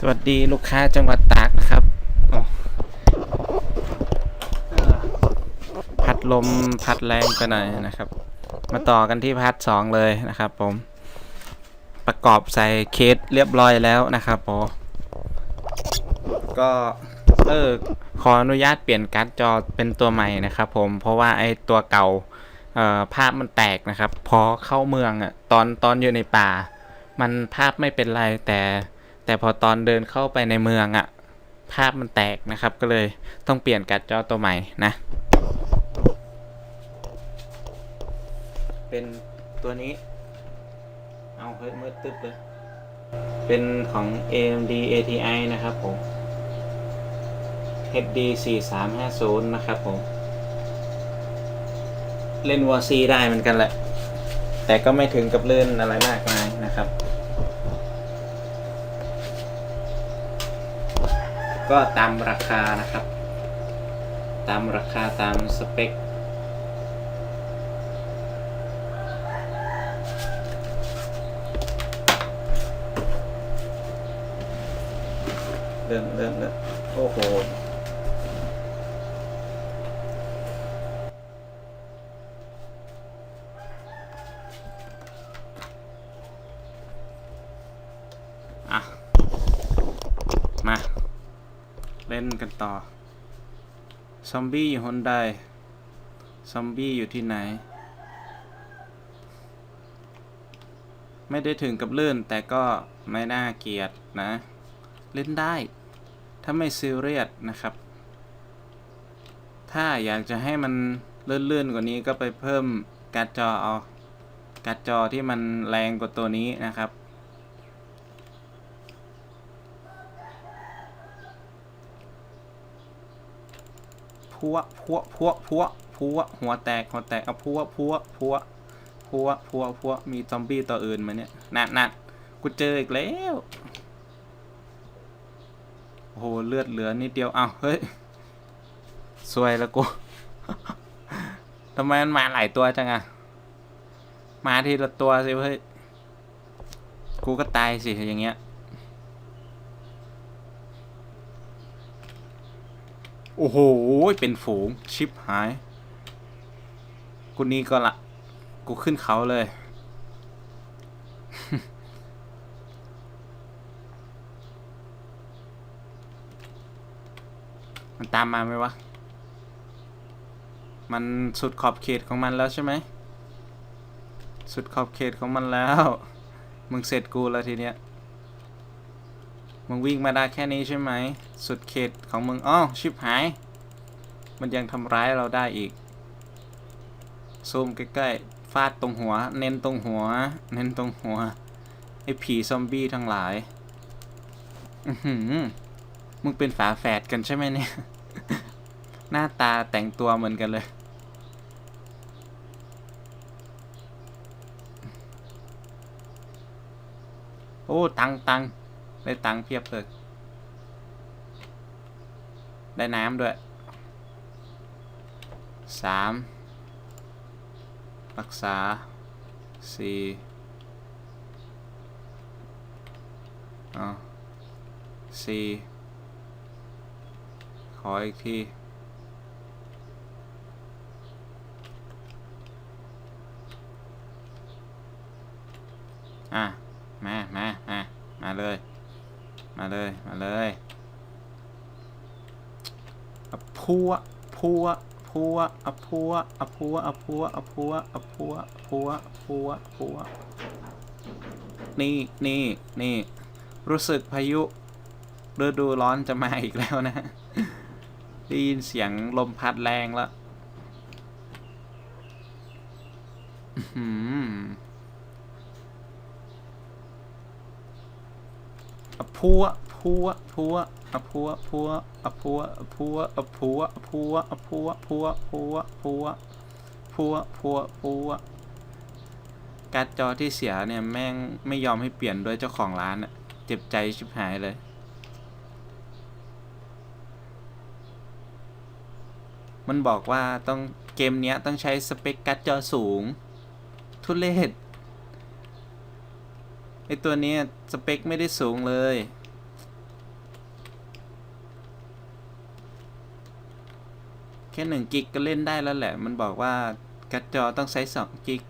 สวัสดีลูกค้าจังหวัดตากนะครับอ๋อเอ่อพัดลมพัดแรงไปหน่อยนะครับ มาต่อกันที่พัดสองเลยนะครับผม ประกอบใส่เคสเรียบร้อยแล้วนะครับผมก็เออขออนุญาตเปลี่ยนการ์ดจอเป็นตัวใหม่นะครับผมเพราะว่าไอตัวเก่าเอ่อภาพมันแตกนะครับ พอเข้าเมืองอะตอนตอนอยู่ในป่า มันภาพไม่เป็นไรแต่ แต่พอตอนเดินเข้าไปในเมืองอะภาพมันแตกนะครับ ก็เลยต้องเปลี่ยนการ์ดจอตัวใหม่นะ เป็นตัวนี้ เอาเฮ้ยมืดตึ๊บเลย เป็นของ AMD ATI นะครับผม HD 4350 นะครับผม เล่นวอซีได้เหมือนกันแหละ แต่ก็ไม่ถึงกับเลื่อนอะไรมากมายนะครับ ก็ตามราคานะครับ ตามราคาตามสเปคเริ่มเริ่มเริ่มโอ้โหอะ มา เล่นกันต่อ ซอมบี้อยู่ฮอนไดซอมบี้อยู่ที่ไหน ไม่ได้ถึงกับลื่นแต่ก็ไม่น่าเกลียดนะ เล่นได้ ถ้าไม่ซีเรียสนะครับ ถ้าอยากจะให้มันเลื่อนๆกว่านี้ก็ไปเพิ่มการ์ดจอเอาการ์ดจอที่มันแรงกว่าตัวนี้นะครับ พัวพัวพัวพัวพัวหัวแตกหัวแตกเอาพัวพัวพัวพัวพัวพัวมีซอมบี้ตัวอื่นมาเนี่ยนัดนัดกูเจออีกแล้วโอ้โหเลือดเหลือนิดเดียวเอาเฮ้ยสวยแล้วกูทำไมมันมาหลายตัวจังอะมาทีละตัวสิเฮ้ยกูก็ตายสิอย่างเงี้ย โอ้โห เป็นฝูงชิปหาย กูนี่ก็ละ กูขึ้นเขาเลย มันตามมาไหมวะ มันสุดขอบเขตของมันแล้วใช่ไหม สุดขอบเขตของมันแล้ว มึงเสร็จกูแล้วทีเนี้ย มึงวิ่งมาได้แค่นี้ใช่ไหม สุดเขตของมึงอ้อชิบหาย มันยังทำร้ายเราได้อีก ซูมใกล้ๆ ฟาดตรงหัว เน้นตรงหัว เน้นตรงหัว ไอ้ผีซอมบี้ทั้งหลาย อือหือ มึงเป็นฝาแฝดกันใช่ไหมเนี่ย หน้าตาแต่งตัวเหมือนกันเลยโอ้ ตังตัง ได้ตังเพียบเลย ได้น้ำด้วยสามรักษาสี่อ๋อสี่ขออีกทีอะ มา มา มา มาเลย มาเลย มาเลยอะพัวพัวพัวอะพัวอะพัวอะพัวอะพัวอะพัวพัวพัวพัวนี่นี่นี่รู้สึกพายุฤดูร้อนจะมาอีกแล้วนะได้ยินเสียงลมพัดแรงแล้ว อะพัวพัวพัวอะพัวพัวอะพัวพัวอะพัวพัวอะพัวพัวพัวพัวพัวพัวพัวการ์ดจอที่เสียเนี่ยแม่งไม่ยอมให้เปลี่ยนด้วยเจ้าของร้านอะเจ็บใจชิบหายเลยมันบอกว่าต้องเกมเนี้ยต้องใช้สเปคการ์ดจอสูง ทุเลศ ไอตัวนี้สเปคไม่ได้สูงเลย แค่หนึ่งกิกก็เล่นได้แล้วแหละ มันบอกว่ากัดจอต้องใช้งกิก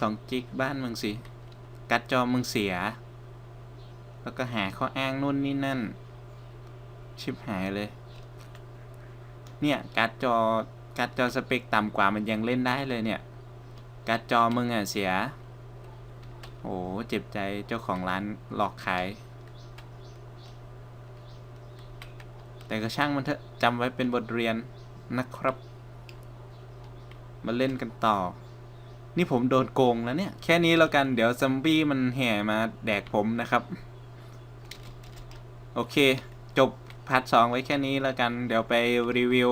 สองกิกบ้านมึงสิ กัดจอมึงเสีย แล้วก็หาข้ออ้างนู่นนี่นั่น ชิบหายเลย เนี่ย การ์ดจอการ์ดจอสเปคต่ำกว่ามันยังเล่นได้เลยเนี่ย การ์ดจอมึงอะเสีย โอ้เจ็บใจเจ้าของร้านหลอกขาย แต่ก็ช่างมันเถอะจำไว้เป็นบทเรียนนะครับ มาเล่นกันต่อ นี่ผมโดนโกงแล้วเนี่ย แค่นี้แล้วกันเดี๋ยวซัมบี้มันแห่มาแดกผมนะครับ โอเค จบพาร์ทสองไว้แค่นี้แล้วกัน เดี๋ยวไปรีวิว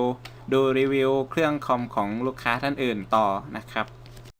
ดูรีวิวเครื่องคอมของลูกค้าท่านอื่นต่อนะครับ